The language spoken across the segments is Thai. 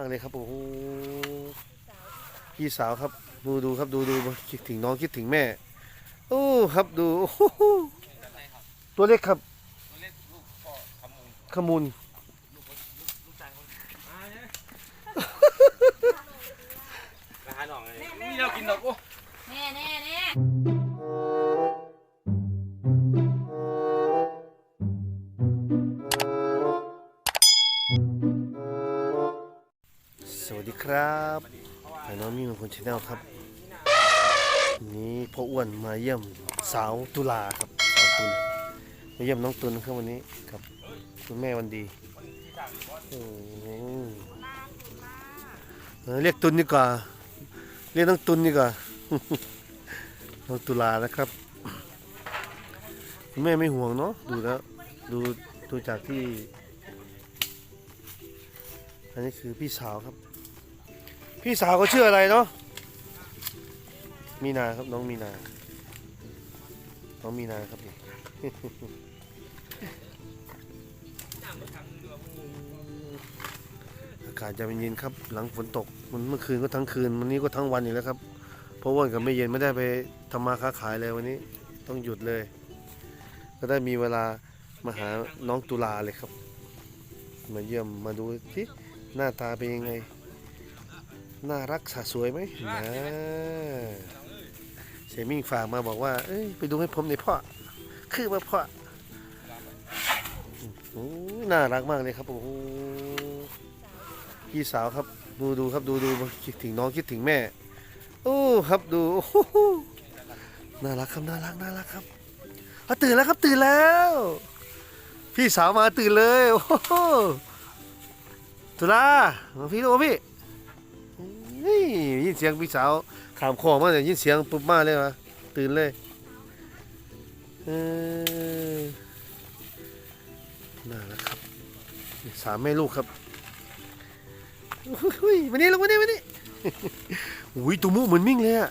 ากเลยครับโอ้โหพี่สาวครับดูดูครับดูดูคิดถึงน้องคิดถึงแม่ โอ้ครับดูโอ้โหตัวเล็กครับขมูลราคาหน่องเลยนี่เรากินดอกโอ้แน่แน่แน่ ครับไอ้น้องมีมงคลชาแนลครับ นี้พ่ออ้วนมาเยี่ยมสาวตุลาครับสาวตุลมาเยี่ยมน้องตุลครับวันนี้กับคุณแม่วันดีเออเรียกตุลดีกว่า เรียกน้องตุลดีกว่า น้องตุลานะครับคุณแม่ไม่ห่วงเนาะดูแล้วดูดูจากที่ อันนี้คือพี่สาวครับ พี่สาวเขาชื่ออะไรเนาะมีนาครับน้องมีนา น้องมีนาครับนี่อากาศจะเป็นเย็นครับ หลังฝนตก มันเมื่อคืนก็ทั้งคืน วันนี้ก็ทั้งวันอยู่แล้วครับ เพราะว่ากับไม่เย็นไม่ได้ไปทำมาค้าขายเลยวันนี้ ต้องหยุดเลย ก็ได้มีเวลามาหาน้องตุลาเลยครับ มาเยี่ยมมาดูที่หน้าตาเป็นยังไง น่ารักสะสวยไหมนะเสยมิ่งฝากมาบอกว่า เอ้ยไปดูให้ผมหน่อยพ่อ คือว่าพ่อโอ้ยน่ารักมากเลยครับโอ้โหพี่สาวครับ ดูดูครับดูดูคิดถึงน้องคิดถึงแม่ โอ้ครับดูโอ้โหน่ารักครับน่ารักน่ารักครับเอาตื่นแล้วครับตื่นแล้ว พี่สาวมาตื่นเลยโอ้โหตุลามาพี่ดูมาพี่นี่ยินเสียงพี่สาวขามคอมาเนี่ยยินเสียงปุ๊บมาเลยวะตื่นเลยเออน่ารักครับสามแม่ลูกครับอุ้ยมานี่ลงมานี่มานี่อุ้ยตัวมุเหมือนมิ่งเลยอะ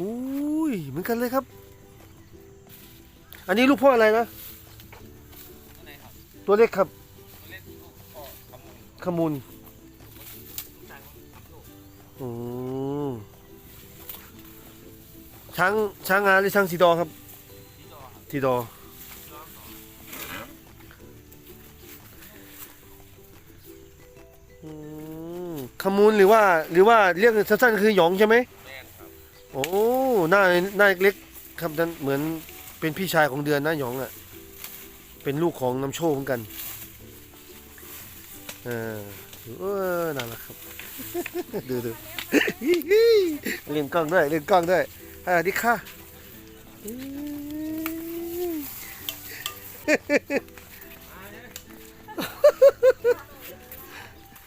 อุ้ยเหมือนกันเลยครับ อันนี้ลูกพ่ออะไรนะตัวเล็กครับขมูล อืมช้างช้างงาหรือช้างสีดอครับสีดออืมขมูลหรือว่าหรือว่าเรียกสั้นๆคือหยองใช่ไหมแม่นครับโอ้หน้าหน้าเล็กๆครับนั่นเหมือนเป็นพี่ชายของเดือนนะหยองอะ เป็นลูกของน้ำโชคเหมือนกัน เออเออน่ารักครับ ดูดูเล่นกล้องด้วยเล่นกล้องด้วยอ่าดิค่ะ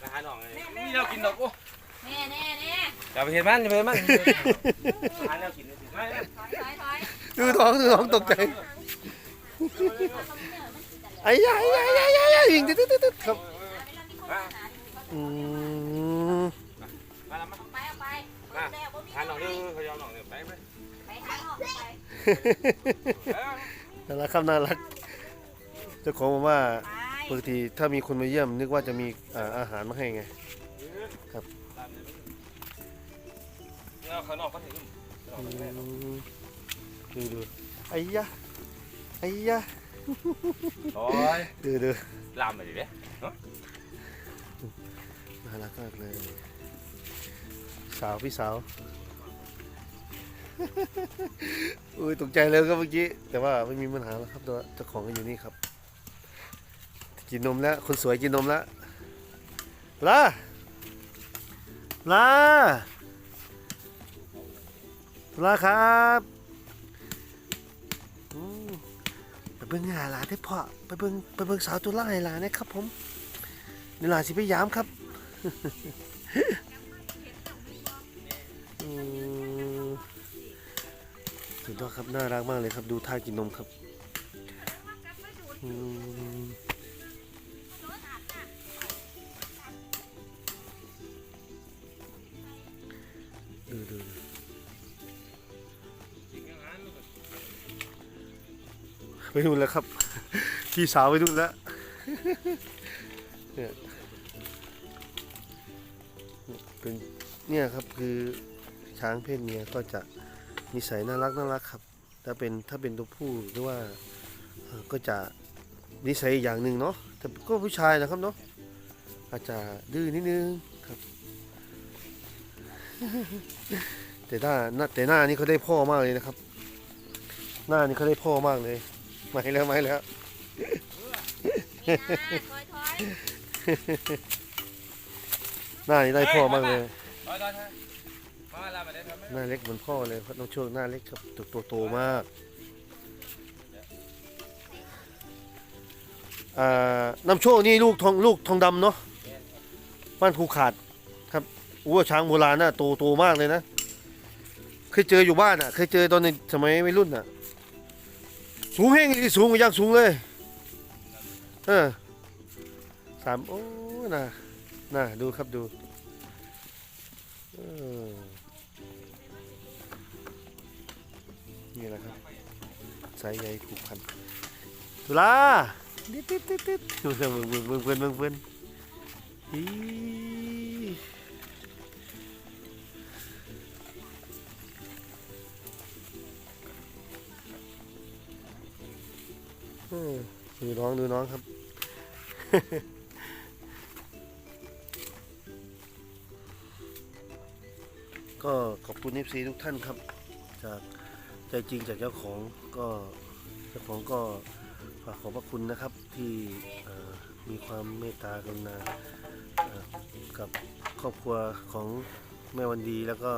ราคาหน่องเลยนี่เรากินดอกโอ้แน่แน่แน่อย่าไปเห็นมันอย่าไปเห็นมันร้านเรากินเลยสิไม่ถอยถอยถอยดูท้องดูท้องตกใจไอ้ยายยายยายยายยายยิงตึ๊ดตึ๊ดตึ๊ดครับอืม มาแล้วมา ไปเอาไป มาทาน หน่องนึงเขายอมหน่องนึงไปไหมไปทางออไปน่ารักครับน่ารัก เจ้าของบอกว่าปกติถ้ามีคนมาเยี่ยม นึกว่าจะมีอ่าอาหารมาให้ไง ครับเลยเอาข้างนอกก็ถึงดูดูไอ้ยะไอ้ยะโอ้ยดูดูลามไปดิเด้น่ารักมากเลย สาวพี่สาว อุ้ยตกใจเลยครับเมื่อกี้ แต่ว่าไม่มีปัญหาแล้วครับตัวเจ้าของก็อยู่นี่ครับ กินนมแล้ว คนสวยกินนมแล้วลาลาลาครับไปเบิ่งหาหลานได้พ่อไปเบิ่งไปเบิ่งสาวตัวล่าให้หลานนะครับผมนี่หลานสิไปยามครับอืม สุดยอดครับน่ารักมากเลยครับ ดูท่ากินนมครับดูดูไปดูแล้วครับ พี่สาวไปดูแล้วเนี่ยเป็นเนี่ยครับคือช้างเพศเมียก็จะ นิสัยน่ารักน่ารักครับ ถ้าเป็นถ้าเป็นตัวผู้หรือว่าเอ่อก็จะนิสัยอีกอย่างหนึ่งเนาะแต่ก็ผู้ชายนะครับเนาะอาจจะดื้อนิดนึงครับ แต่หน้าหน้าแต่หน้านี่เขาได้พ่อมากเลยนะครับ หน้านี่เขาได้พ่อมากเลยไม่แล้วไม่แล้วนี่นะถอยถอยหน้านี่ได้พ่อมากเลย หน้าเล็กเหมือนพ่อเลยเพราะน้องโชคหน้าเล็กครับตัวโตโตมากอ่าน้ำโชคนี่ลูกทองลูกทองดำเนาะบ้านภูขาดครับวัวช้างโบราณน่ะโตโตมากเลยนะเคยเจออยู่บ้านอะเคยเจอตอนในสมัยวัยรุ่นอะ สูงแห้งสูงกว่ายักษ์สูงเลยเออสามโอ้น่ะน่ะดูครับดูเออ นี่แหละครับสายใยผูกพันตุลาติดติดติดติดดูเรื่องเบิ่งเบิ่งเบิ่งเบิ่งเบิ่งเบิ่งอีดูน้องดูน้องครับก็ขอบคุณเอฟซีทุกท่านครับ จาก ใจจริงจากเจ้าของก็เจ้าของก็ฝากขอบพระคุณนะครับที่มีความเมตตากรุณากับครอบครัวของแม่วันดีแล้วก็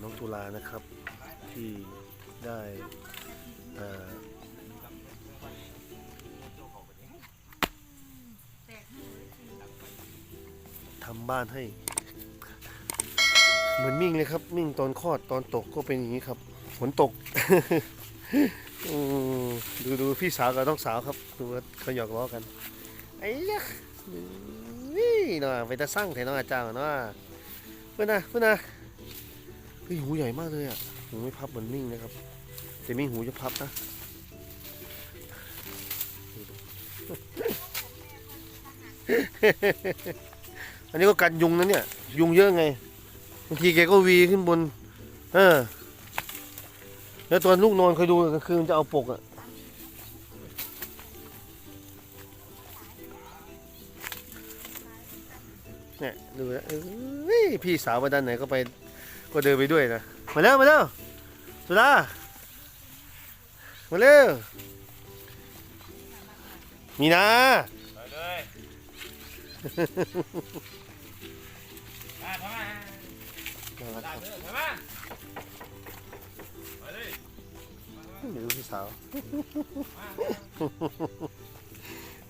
น้องตุลานะครับที่ได้ทำบ้านให้ เหมือนมิ่งเลยครับ มิ่งตอนคลอดตอนตกก็เป็นอย่างนี้ครับฝนตกดูดูพี่สาวกับน้องสาวครับดูว่าเขาหยอกล้อกันไอ้ยะนี่หน่อยไปตะสั่งแถวน้องอาจารย์เนาะเพื่อนนะเพื่อนนะเฮ้ยหูใหญ่มากเลยอะหูไม่พับเหมือนมิ่งนะครับ แต่มิ่งหูจะพับนะอันนี้ก็กันยุงนะเนี่ย ยุงเยอะไงางทีแกก็วีขึ้นบน เออ แล้วตอนลูกนอนเคยดูกลางคืนมันจะเอาปกอะเนี่ยดูนะเอ้ยพี่สาวมาด้านไหนก็ไป ก็เดินไปด้วยนะ มาแล้วมาแล้วสุดามาเร็วมีนาถอยเลย มาน่ารักลาครับเด้อถอยมาถอยเลยเดี๋ยวดูพี่สาว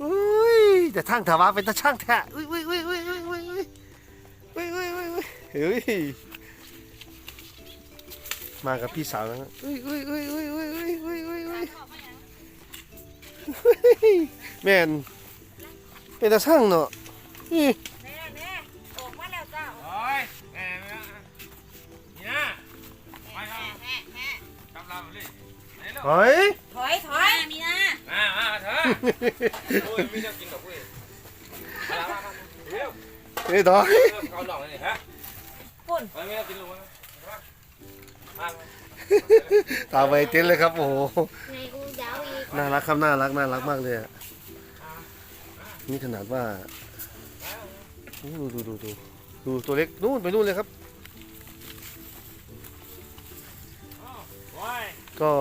อุ้ยแต่ทางถาวาเป็นตาช่างแท้อุ้ยอุ้ยอุ้ยอุ้ยอุ้ยอุ้ยอุ้ยอุ้ยอุ้ยอุ้ยอุ้ยเฮ้ยมากับพี่สาวแล้วอุ้ยอุ้ยอุ้ยอุ้ยอุ้ยอุ้ยอุ้ยอุ้ยอุ้ยแม่นเป็นตาช่างเนาะ เลยไหนเนาะเฮ้ย ถอยถอยมีนะมามาเถอะโอ้ยไม่ต้องกินหรอกเว้ยมามามาเร็วเฮ้ยต่อยเริ่มเกาหลอกเลยนี่ฮะปุ่นเฮ้ยไม่ต้องกินลูกมามามาตามไปเต้นเลยครับโอ้โหในกูยาวอีกน่ารักครับน่ารักน่ารักมากเลยอะนี่ขนาดว่าโอ้ดูดูดูดูดูตัวเล็กนู่นไปนู่นเลยครับ ก็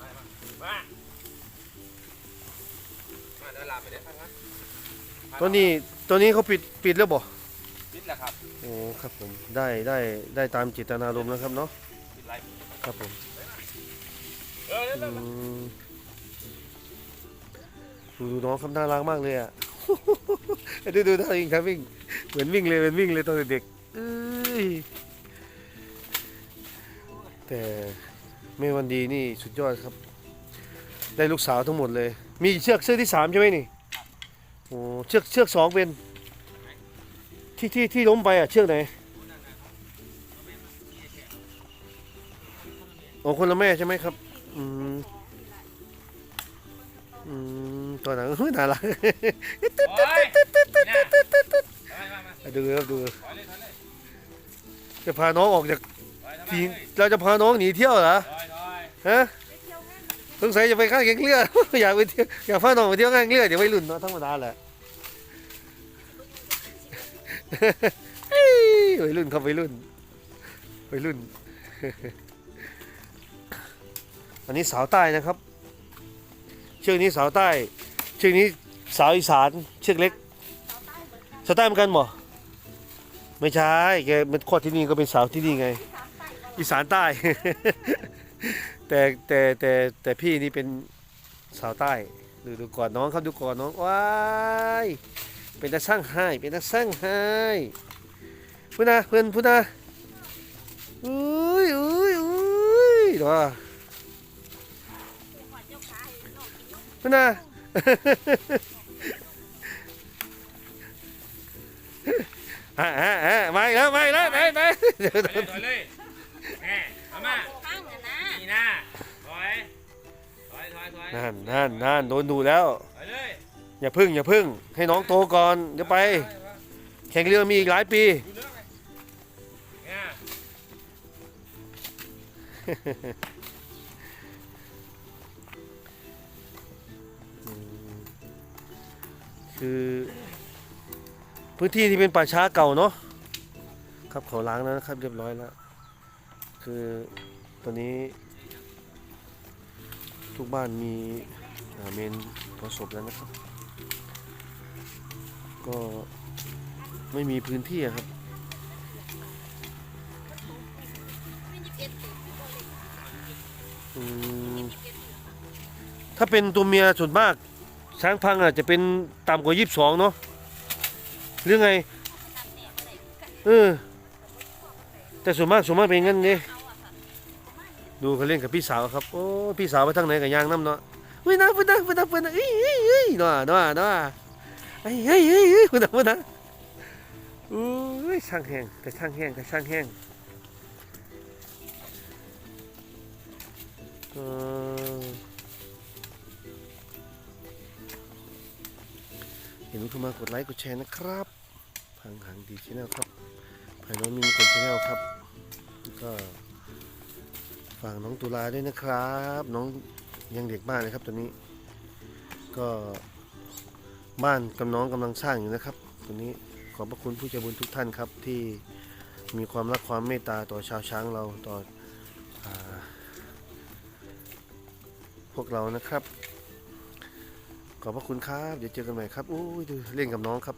มามามาเดี๋ยวลาไปเดี๋ยวพักนะตัวนี้ตัวนี้เขาปิดปิดแล้วบ่ปิดแล้วครับโอ้ครับผมได้ได้ได้ตามจิตนารมณ์แล้วครับเนาะปิดไลฟ์ครับผมเออเร็วอืเร็วมดูดูน้องครับน่ารักมากเลยอะดูดูท่าวิ่งท่าวิ่งเหมือนวิ่งเลยเหมือนวิ่งเลยตอนเด็กๆเอ้ย แต่แม่วันดีนี่สุดยอดครับ ได้ลูกสาวทั้งหมดเลย มีเชือกเชือกที่สามใช่ไหมนี่โอ้เชือกเชือกสองเป็นที่ที่ที่ล้มไปอะเชือกไหนโอ้คนละแม่ใช่ไหมครับอืมอืมตัวหนังเฮ้ยน่ารักโอ้ยนี่นะดูครับดูถอยเลยถอยเลยจะพาน้องออกจาก ถอยทำไมทีเฮ้ยเราจะพาน้องหนีเที่ยวเหรอถอยถอยฮะสงสัยจะไปข้างแข่งเรือ อยากไปเที่ยวอยากพาน้องไปเที่ยวข้างเรือเดี๋ยวไปรุ่นเนาะธรรมดาแหละเฮ้ยวัยรุ่นครับวัยรุ่นวัยรุ่น อันนี้สาวใต้นะครับ เชือกนี้สาวใต้ เชือกนี้สาวอีสาน เชือกเล็กสาวใต้เหมือนกันบ่ไม่ใช่แกมันคลอดที่นี่ก็เป็นสาวที่นี่ไง อีสานใต้ แต่แต่แต่แต่พี่นี่เป็นสาวใต้ดูดูก่อนน้องครับดูก่อนน้องว้ายเป็นตาช่างให้เป็นตาช่างให้พูดนะเพื่อนพูดนะอุ้ยอุ้ยอุ้ยเดี๋ยวว่าพูดนะอะอะอะมาอีกแล้วมาอีกแล้วไหนไหน นั่นนั่นนั่นโดนดูแล้ว อย่าพึ่งอย่าพึ่ง ให้น้องโตก่อน เดี๋ยวไป แข่งเรือมีอีกหลายปีคือพื้นที่ที่เป็นป่าช้าเก่าเนาะครับเขาล้างแล้วนะครับเรียบร้อยแล้ว คือตอนนี้ ทุกบ้านมีเมนเผาศพแล้วนะครับ ก็ไม่มีพื้นที่ครับถ้าเป็นตัวเมียส่วนมากช้างพังอาจจะเป็นต่ำกว่ายี่สิบสองเนาะหรือไงเออแต่ส่วนมากส่วนมากเป็นงั้นนี่ ดูเขาเล่นกับพี่สาวครับ โอ้ พี่สาวไปทางไหนกับยางน้ำเนาะเฮ้ยนะพูดนะพูดนะพูดนะเอ้ยเอ้ยเอ้ยเนาะเนาะเนาะเฮ้ยเฮ้ยเฮ้ยเฮ้ยพูดนะพูดนะโอ้ยช่างแห้งแต่ช่างแห้งแต่ช่างแห้งเออเห็นเข้ามากดไลค์กดแชร์นะครับพังหังดีชแนลครับภายน้องมีกดชแนลครับก็ ฝากน้องตุลาด้วยนะครับ น้องยังเด็กมากเลยครับตอนนี้ ก็บ้านกับน้องกำลังสร้างอยู่นะครับตอนนี้ขอบพระคุณผู้ใจบุญทุกท่านครับที่มีความรักความเมตตาต่อชาวช้างเราต่ออพวกเรานะครับ ขอบพระคุณครับ เดี๋ยวเจอกันใหม่ครับอู้ยดูเล่นกับน้องครับ